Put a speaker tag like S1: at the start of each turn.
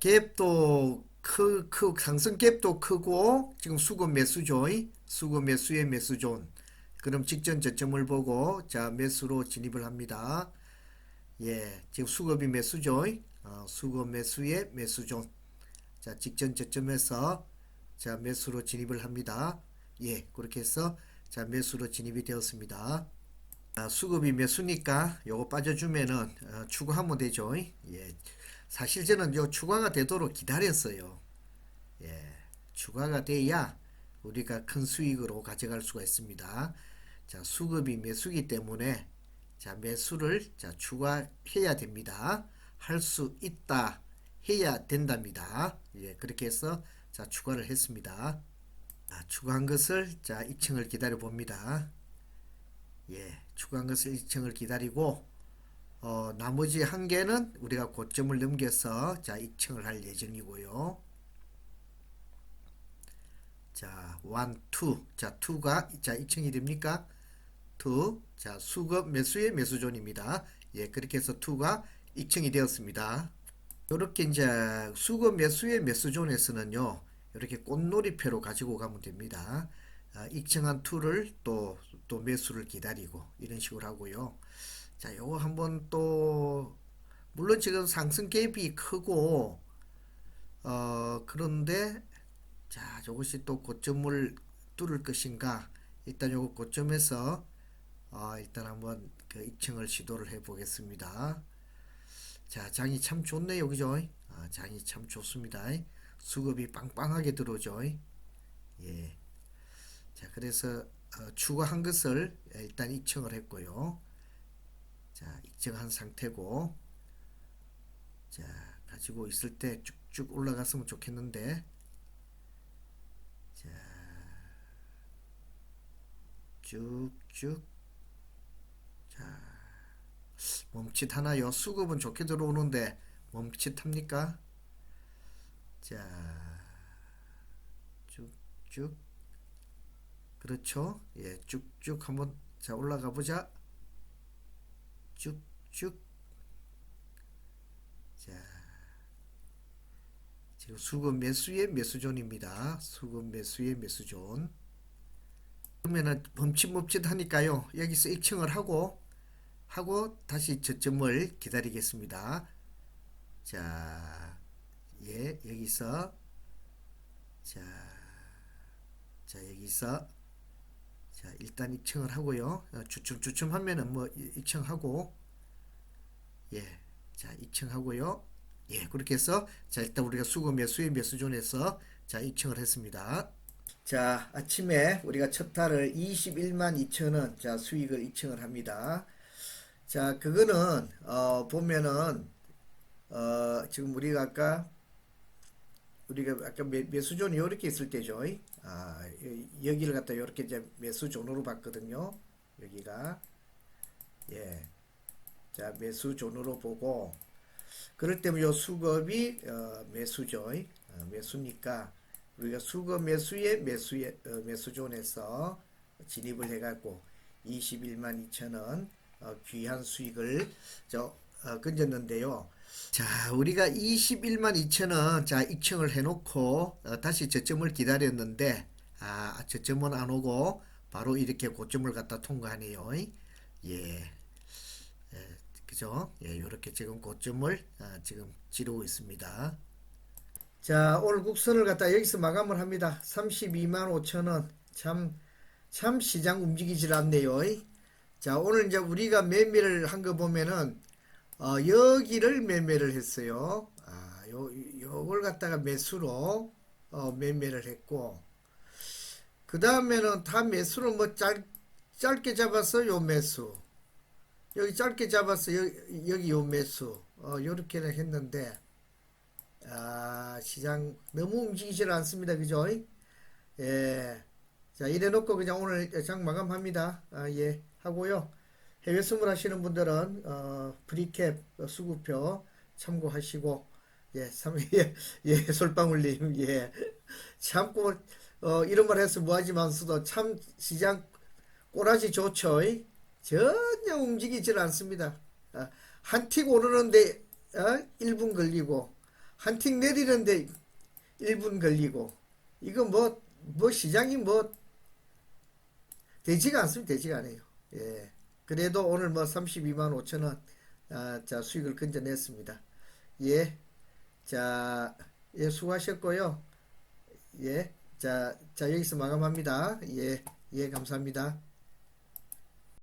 S1: 갭도 크, 크, 상승 갭도 크고 지금 수급 매수죠. 수급 매수의 매수존. 그럼 직전 저점을 보고 자 매수로 진입을 합니다. 예, 지금 수급이 매수죠. 어, 수급 매수의 매수존. 자 직전 저점에서 자 매수로 진입을 합니다. 예, 그렇게 해서 자 매수로 진입이 되었습니다. 아, 수급이 매수니까 요거 빠져주면은 어, 추가하면 되죠. 예, 사실 저는 요 추가가 되도록 기다렸어요. 예, 추가가 돼야 우리가 큰 수익으로 가져갈 수가 있습니다. 자, 수급이 매수기 때문에 자, 매수를 자, 추가해야 됩니다. 할 수 있다. 해야 된답니다. 예, 그렇게 해서 자, 추가를 했습니다. 자, 추가한 것을 자, 2층을 기다려 봅니다. 예, 추가한 것을 2층을 기다리고 어, 나머지 한 개는 우리가 고점을 넘겨서 자 2층을 할 예정이고요. 자, 1, 2. 자, 2가 자 2층이 됩니까? 2. 자, 수급 매수의 매수존입니다. 예, 그렇게 해서 2가 2층이 되었습니다. 이렇게 이제 수급 매수의 매수존에서는요. 이렇게 꽃놀이표로 가지고 가면 됩니다. 아, 익청한 2를 또, 또 매수를 기다리고 이런 식으로 하고요. 자, 요거 한번 또 물론 지금 상승 갭이 크고 어 그런데 자, 저것이 또 고점을 뚫을 것인가? 일단 요거 고점에서 어 일단 한번 그 2층을 시도를 해 보겠습니다. 자, 장이 참 좋네요. 그죠? 아, 장이 참 좋습니다. 수급이 빵빵하게 들어오죠. 예. 자, 그래서 어, 추가한 것을 일단 2층을 했고요. 자, 입증한 상태고, 자, 가지고 있을 때 쭉쭉 올라갔으면 좋겠는데, 자, 쭉쭉, 자, 멈칫하나요? 수급은 좋게 들어오는데, 멈칫합니까? 자, 쭉쭉, 그렇죠? 예, 쭉쭉 한번, 자, 올라가 보자. 쭉쭉 자 지금 수급 매수의 매수존입니다. 수급 매수의 매수존 그러면은 멈칫멈칫 하니까요. 여기서 익청을 하고 하고 다시 저점을 기다리겠습니다. 자, 예, 여기서 자, 자 여기서 자, 일단 입청을 하고요. 어, 주춤 주춤 하면은 뭐 이- 입청하고 예. 자, 입청하고요. 예, 그렇게 해서 자, 일단 우리가 수급 매수의 매수존에서 자, 입청을 했습니다. 자, 아침에 우리가 첫 달을 21만 2천 원, 자, 수익을 입청을 합니다. 자, 그거는 어, 보면은 어, 지금 우리가 아까 우리가 아까 매, 매수존이 이렇게 있을 때죠. 아, 여- 여기를 갖다 이렇게 이제 매수존으로 봤거든요. 여기가 예, 자 매수존으로 보고 그럴 때면 요 수급이 어, 매수죠. 어, 매수니까 우리가 수급 매수의 매수의 어, 매수존에서 진입을 해 갖고 21만 2천 원 어, 귀한 수익을 저 어, 건졌는데요. 자, 우리가 21만 2천 원, 자, 입청을 해놓고, 어, 다시 저점을 기다렸는데, 아, 저점은 안 오고, 바로 이렇게 고점을 갖다 통과하네요. 예. 예, 그죠? 예, 요렇게 지금 고점을, 아, 지금 지르고 있습니다. 자, 오늘 국선을 갖다 여기서 마감을 합니다. 32만 5천 원. 참, 참 시장 움직이질 않네요. 자, 오늘 이제 우리가 매매를 한 거 보면은, 어, 여기를 매매를 했어요. 아, 요, 요걸 갖다가 매수로, 어, 매매를 했고, 그 다음에는 다 매수로 뭐 짧, 짧게 잡았어, 요 매수. 여기 짧게 잡았어, 여기, 여기 요 매수. 어, 요렇게는 했는데, 아, 시장 너무 움직이질 않습니다. 그죠? 예. 자, 이래 놓고 그냥 오늘 장 마감합니다. 아, 예. 하고요. 해외 선물 하시는 분들은 어, 브리캡 어, 수급표 참고하시고 예, 삼, 예, 예, 솔방울님, 예, 참고 어, 이런 말 해서 뭐하지만서도 참 시장 꼬라지 좋죠. 이? 전혀 움직이질 않습니다. 아, 한틱 오르는데 어, 1분 걸리고 한틱 내리는데 1분 걸리고 이거 뭐 뭐 시장이 뭐 되지가 않습니다. 되지가 않아요. 예. 그래도 오늘 뭐 32만 5천 원, 아, 자, 수익을 건져냈습니다. 예. 자, 예, 수고하셨고요. 예. 자, 자, 여기서 마감합니다. 예, 예, 감사합니다.